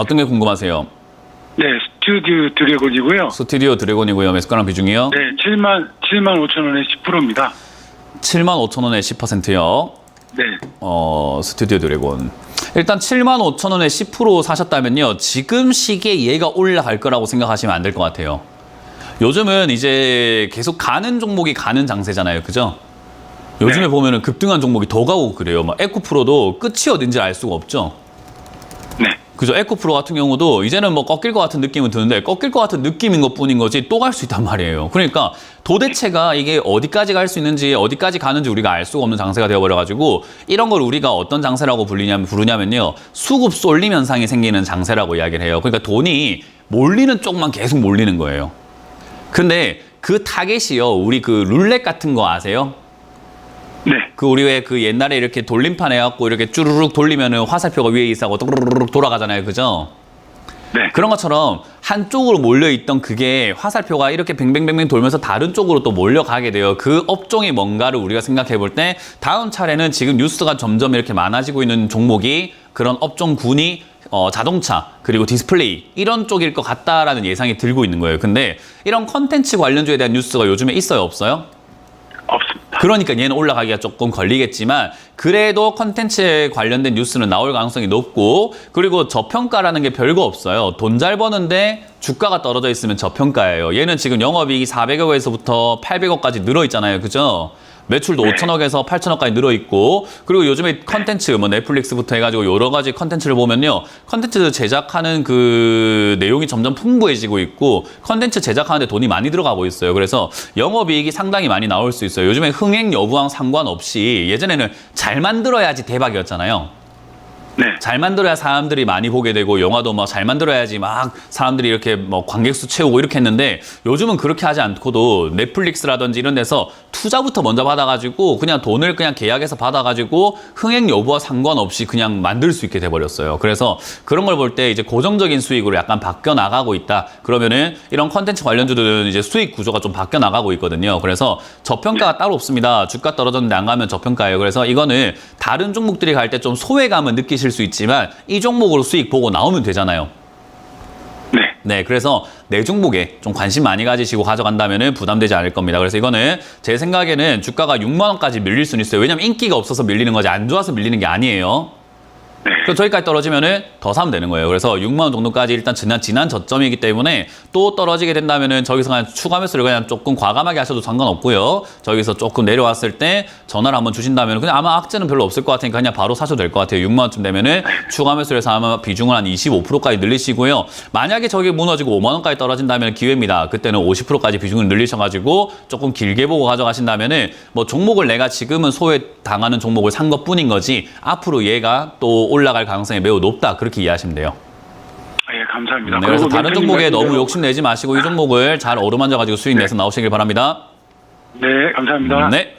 어떤 게 궁금하세요? 네, 스튜디오 드래곤이고요. 스튜디오 드래곤이고요. 매수가랑 비중이요? 네, 7만 7만 5천 원에 10%입니다. 7만 5천 원에 10%요. 네, 어, 스튜디오 드래곤. 일단 7만 5천 원에 10% 사셨다면요. 지금 시기에 얘가 올라갈 거라고 생각하시면 안 될 것 같아요. 요즘은 이제 계속 가는 종목이 가는 장세잖아요. 그죠? 요즘에 네. 보면은 급등한 종목이 더 가고 그래요. 막 에코프로도 끝이 어딘지 알 수가 없죠. 네, 그죠? 에코 프로 같은 경우도 이제는 뭐 꺾일 것 같은 느낌은 드는데 꺾일 것 같은 느낌인 것 뿐인 거지 또 갈 수 있단 말이에요. 그러니까 도대체가 이게 어디까지 갈 수 있는지 어디까지 가는지 우리가 알 수가 없는 장세가 되어버려가지고 이런 걸 우리가 어떤 장세라고 불리냐면, 부르냐면요. 수급 쏠림 현상이 생기는 장세라고 이야기를 해요. 그러니까 돈이 몰리는 쪽만 계속 몰리는 거예요. 근데 그 타겟이요. 우리 그 룰렛 같은 거 아세요? 네, 그 우리 왜 그 옛날에 이렇게 돌림판 해갖고 이렇게 쭈르륵 돌리면은 화살표가 위에 있어고 또르륵 돌아가잖아요. 그죠? 네, 그런 것처럼 한쪽으로 몰려있던 그게 화살표가 이렇게 뱅뱅뱅뱅 돌면서 다른 쪽으로 또 몰려가게 돼요. 그 업종이 뭔가를 우리가 생각해 볼 때 다음 차례는 지금 뉴스가 점점 이렇게 많아지고 있는 종목이 그런 업종군이 어, 자동차 그리고 디스플레이 이런 쪽일 것 같다라는 예상이 들고 있는 거예요. 근데 이런 컨텐츠 관련주에 대한 뉴스가 요즘에 있어요, 없어요? 없습니다. 그러니까 얘는 올라가기가 조금 걸리겠지만 그래도 컨텐츠에 관련된 뉴스는 나올 가능성이 높고 그리고 저평가라는 게 별거 없어요. 돈 잘 버는데 주가가 떨어져 있으면 저평가예요. 얘는 지금 영업이익이 400억에서부터 800억까지 늘어 있잖아요. 그죠? 매출도 네. 5천억에서 8천억까지 늘어 있고 그리고 요즘에 컨텐츠 뭐 넷플릭스부터 해가지고 여러 가지 컨텐츠를 보면요 컨텐츠 제작하는 그 내용이 점점 풍부해지고 있고 컨텐츠 제작하는데 돈이 많이 들어가고 있어요 그래서 영업이익이 상당히 많이 나올 수 있어요 요즘에 흥행 여부랑 상관없이 예전에는 잘 만들어야지 대박이었잖아요 네, 잘 만들어야 사람들이 많이 보게 되고 영화도 뭐 잘 만들어야지 막 사람들이 이렇게 뭐 관객 수 채우고 이렇게 했는데 요즘은 그렇게 하지 않고도 넷플릭스라든지 이런 데서 투자부터 먼저 받아가지고 그냥 돈을 그냥 계약해서 받아가지고 흥행 여부와 상관없이 그냥 만들 수 있게 돼버렸어요. 그래서 그런 걸 볼 때 이제 고정적인 수익으로 약간 바뀌어 나가고 있다. 그러면은 이런 컨텐츠 관련주들은 이제 수익 구조가 좀 바뀌어 나가고 있거든요. 그래서 저평가가 따로 없습니다. 주가 떨어졌는데 안 가면 저평가예요. 그래서 이거는 다른 종목들이 갈 때 좀 소외감은 느끼실 수 있지만 이 종목으로 수익 보고 나오면 되잖아요. 네, 네, 그래서 내 종목에 좀 관심 많이 가지시고 가져간다면 부담되지 않을 겁니다. 그래서 이거는 제 생각에는 주가가 6만 원까지 밀릴 수는 있어요. 왜냐면 인기가 없어서 밀리는 거지 안 좋아서 밀리는 게 아니에요. 네, 그럼 저기까지 떨어지면은 더 사면 되는 거예요. 그래서 6만 원 정도까지 일단 지난 지난 저점이기 때문에 또 떨어지게 된다면은 저기서 그냥 추가 매수를 그냥 조금 과감하게 하셔도 상관없고요. 저기서 조금 내려왔을 때 전화를 한번 주신다면 그냥 아마 악재는 별로 없을 것 같으니까 그냥 바로 사셔도 될 것 같아요. 6만 원쯤 되면은 추가 매수를 해서 아마 비중을 한 25%까지 늘리시고요. 만약에 저기 무너지고 5만 원까지 떨어진다면 기회입니다. 그때는 50%까지 비중을 늘리셔가지고 조금 길게 보고 가져가신다면은 뭐 종목을 내가 지금은 소외 당하는 종목을 산 것뿐인 거지 앞으로 얘가 또 올라 갈 가능성이 매우 높다 그렇게 이해하시면 돼요. 예, 감사합니다. 네, 그래서 다른 종목에 너무 말씀대로- 욕심 내지 마시고 이 종목을 잘 어루만져 가지고 수익 내서 나오시길 바랍니다. 네, 감사합니다. 네.